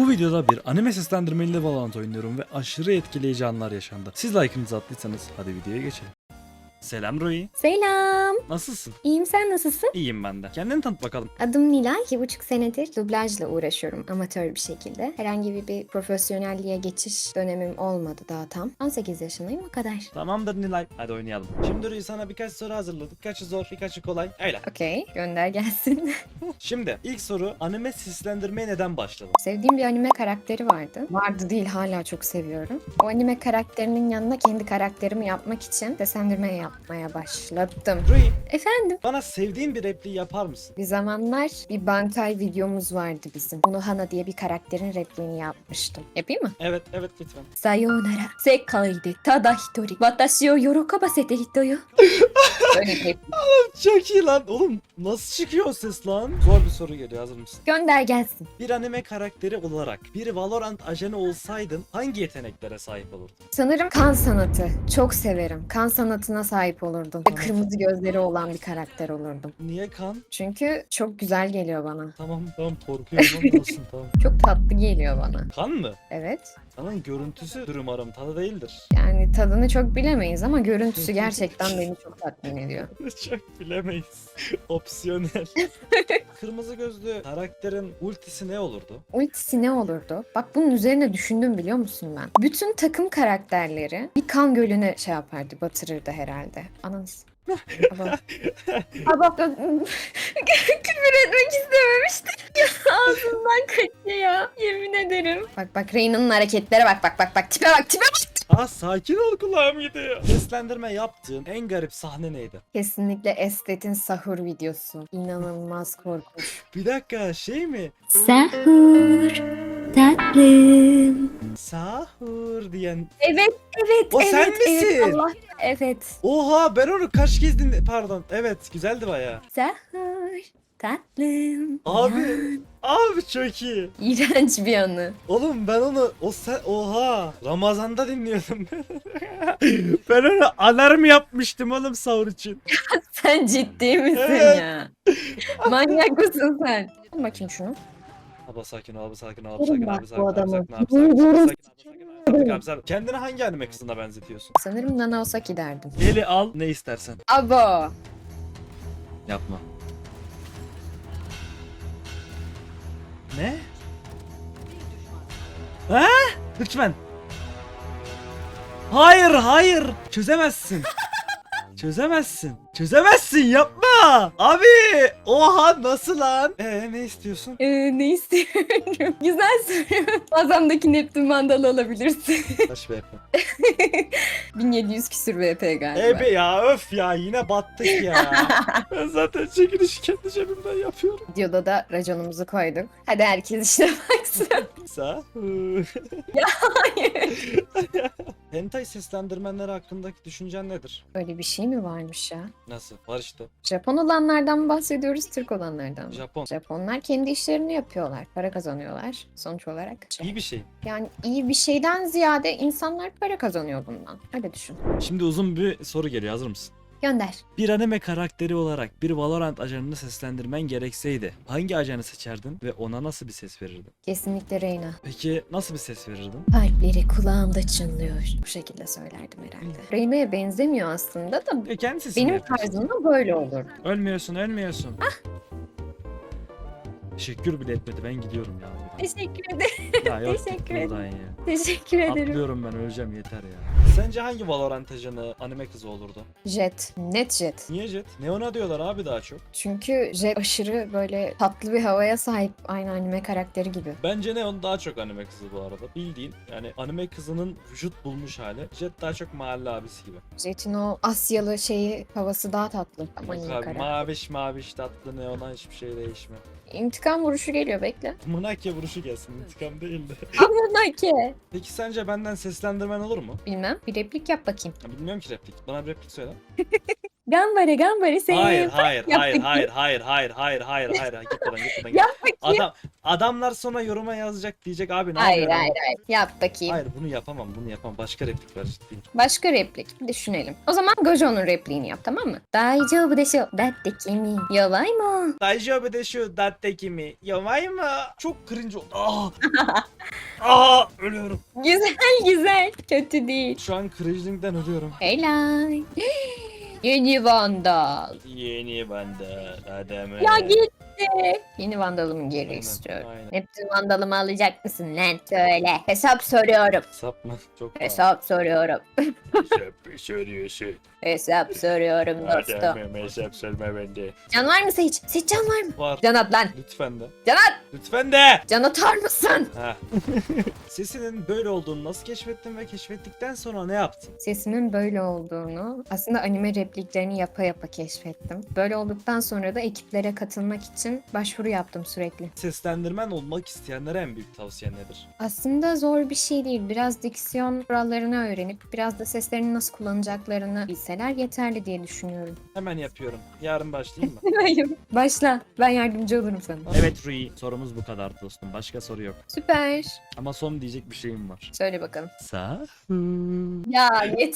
Bu videoda bir anime seslendirmeli Valorant oynuyorum ve aşırı etkileyici anlar yaşandı. Siz like'ınızı attıysanız hadi videoya geçelim. Selam Rui. Selam. Nasılsın? İyiyim sen nasılsın? İyiyim ben de. Kendini tanıt bakalım. Adım Nilay. İki buçuk senedir dublajla uğraşıyorum amatör bir şekilde. Herhangi bir, bir profesyonelliğe geçiş dönemim olmadı daha tam. 18 yaşındayım o kadar. Tamamdır Nilay. Hadi oynayalım. Şimdi Rui sana birkaç soru hazırladık. Birkaçı zor, birkaçı kolay. Öyle. Okey gönder gelsin. Şimdi ilk soru anime seslendirmeye neden başladın? Sevdiğim bir anime karakteri vardı. Vardı değil hala çok seviyorum. O anime karakterinin yanına kendi karakterimi yapmak için seslendirme yapmaya başladım. Rui, Efendim? bana sevdiğin bir repliği yapar mısın? Bir zamanlar bir Bantay videomuz vardı bizim. Bunu Hana diye bir karakterin repliğini yapmıştım. Yapayım mı? Evet, evet lütfen. Sayonara, sekaiide, tada hitori, watashi o yorokabasete hitoyo. Şey. Oğlum çok iyi lan. Oğlum nasıl çıkıyor o ses lan? Zor bir soru geliyor hazır mısın? Gönder gelsin. Bir anime karakteri olarak bir Valorant ajanı olsaydın hangi yeteneklere sahip olurdun? Sanırım kan sanatı. Çok severim. Kan sanatına sahip olurdum. Ve kırmızı gözleri olan bir karakter olurdum. Niye kan? Çünkü çok güzel geliyor bana. Tamam tamam korkuyorum olsun tamam. Çok tatlı geliyor bana. Kan mı? Evet. Kanın görüntüsü umarım tadı değildir. Yani tadını çok bilemeyiz ama görüntüsü gerçekten beni çok tatmin ediyor. Çok bilemeyiz. Opsiyonel. Kırmızı gözlü karakterin ultisi ne olurdu? Ultisi ne olurdu? Bak bunun üzerine düşündüm biliyor musun ben? Bütün takım karakterleri bir kan gölüne şey yapardı, batırırdı herhalde. Ananız. Aba. Aba. Küfür etmek istememiştim. Ya ağzımdan kaçıyor ya. Yemin ederim. Bak bak Reyna'nın hareketlere bak bak bak bak. Tipe bak tipe bak. Aa sakin ol kulağım gidiyor. Seslendirme yaptığın en garip sahne neydi? Kesinlikle Estet'in sahur videosu. İnanılmaz korkunç. Bir dakika şey mi? Sahur tatlım. Sahur diyen. Evet evet O evet. sen evet, misin? Allah. Evet. Oha ben onu kaç kez dinle... Pardon evet güzeldi baya. Sahur tatlım. Abi abi çok iyi. İğrenç bir anı. Oğlum ben onu o sen oha Ramazan'da dinliyordum ben. onu alarm yapmıştım oğlum sahur için. Sen ciddi misin Evet. ya? Manyak mısın sen? Al bakayım şunu. Abla sakin ol, abla sakin ol, Vurun sakin ol, bu sakin ol, adamı. sakin ol, abla sakin Vurun. sakin. Kendine hangi anime kızına benzetiyorsun? Sanırım Nana Osaki derdim. Eli al ne istersen. Abo. Yapma. Ne? Ha? Lütfen. Hayır, hayır. Çözemezsin. Çözemezsin. Çözemezsin yapma. Abi. Oha nasıl lan? Ee ne istiyorsun? Ee, ne istiyorum? Güzel soru. Mağazamdaki Neptün mandalı alabilirsin. Taş VP. 1700 küsür VP galiba. Ebe ya öf ya yine battık ya. ben zaten çekilişi kendi cebimden yapıyorum. Videoda da raconumuzu koyduk. Hadi herkes işte baksın. Sağ. Hayır. Hentai seslendirmenleri hakkındaki düşüncen nedir? Öyle bir şey mi varmış ya? Nasıl? Var işte. Japon olanlardan mı bahsediyoruz, Türk olanlardan mı? Japon. Japonlar kendi işlerini yapıyorlar. Para kazanıyorlar sonuç olarak. İyi bir şey. Yani iyi bir şeyden ziyade insanlar para kazanıyor bundan. Öyle düşün. Şimdi uzun bir soru geliyor. Hazır mısın? Gönder. Bir anime karakteri olarak bir Valorant ajanını seslendirmen gerekseydi hangi ajanı seçerdin ve ona nasıl bir ses verirdin? Kesinlikle Reyna. Peki nasıl bir ses verirdin? Kalpleri kulağımda çınlıyor. Bu şekilde söylerdim herhalde. Reyna'ya benzemiyor aslında da E kendi sesini benim yapıyorsun. tarzımda böyle olur. Ölmüyorsun, ölmüyorsun. Teşekkür bile etmedi. Ben gidiyorum ya. buradan. Teşekkür ederim. Ya yok Teşekkür buradan ya. Teşekkür ederim. Atlıyorum ben öleceğim yeter ya. Sence hangi Valorant ajanı anime kızı olurdu? Jet. Net jet. Niye Jet? Neon'a diyorlar abi daha çok. Çünkü jet aşırı böyle tatlı bir havaya sahip. Aynı anime karakteri gibi. Bence Neon daha çok anime kızı bu arada. Bildiğin yani anime kızının vücut bulmuş hali. Jet daha çok mahalle abisi gibi. Jet'in o Asyalı şeyi havası daha tatlı. Aman Yok iyi abi, maviş maviş tatlı Neon'a hiçbir şey değişmiyor. İntikam vuruşu geliyor bekle. Mınakya vuruşu gelsin intikam değil de. Aman ki. Peki sence benden seslendirmen olur mu? Bilmem. Bir replik yap bakayım. Ya bilmiyorum ki replik. Bana bir replik söyle. Gambare gambare seni. Hayır hayır Yap hayır bakayım. hayır hayır hayır hayır hayır hayır hayır git buradan git buradan. git. Yap bakayım. Adam adamlar sonra yoruma yazacak diyecek abi ne Hayır hayır hayır. Yap bakayım. Hayır bunu yapamam bunu yapamam başka replik ciddi. Başka replik düşünelim. O zaman Gojo'nun repliğini yap tamam mı? Daijoubu desho. Datte kimi. Yovai mo. Daijoubu de şu datteki mi? Yavay mı? Çok cringe oldu. Ah! Aa ölüyorum. Güzel güzel. Kötü değil. Şu an cringe'linkten ölüyorum. Helal. Yeni Vandal. Yeni bende adamı. Ya gitti. Yeni Vandal'ımı geri Aynen, istiyorum. aynen. Hepsi Vandal'ımı alacak mısın lan? Söyle. Hesap soruyorum. Sap mı? Çok pahalı. Hesap soruyorum. Hesap soruyorsun. Hesap soruyorum dostum. Adamım hesap sorma bende. Can var mı Seç? Seç can var mı? Var. Can at lan. Lütfen de. Can at. Lütfen de. Can atar mısın? Ha. Sesinin böyle olduğunu nasıl keşfettin ve keşfettikten sonra ne yaptın? Sesimin böyle olduğunu aslında anime repliklerini yapa yapa keşfettim. Böyle olduktan sonra da ekiplere katılmak için başvuru yaptım sürekli. Seslendirmen olmak isteyenlere en büyük tavsiyen nedir? Aslında zor bir şey değil. Biraz diksiyon kurallarını öğrenip biraz da seslerini nasıl kullanacaklarını bilseler yeterli diye düşünüyorum. Hemen yapıyorum. Yarın başlayayım mı? Hayır. Başla. Ben yardımcı olurum sana. evet Rui. Sorumuz bu kadar dostum. Başka soru yok. Süper. Ama son diyecek bir şeyim var. Söyle bakalım. Sa? Ya yeter.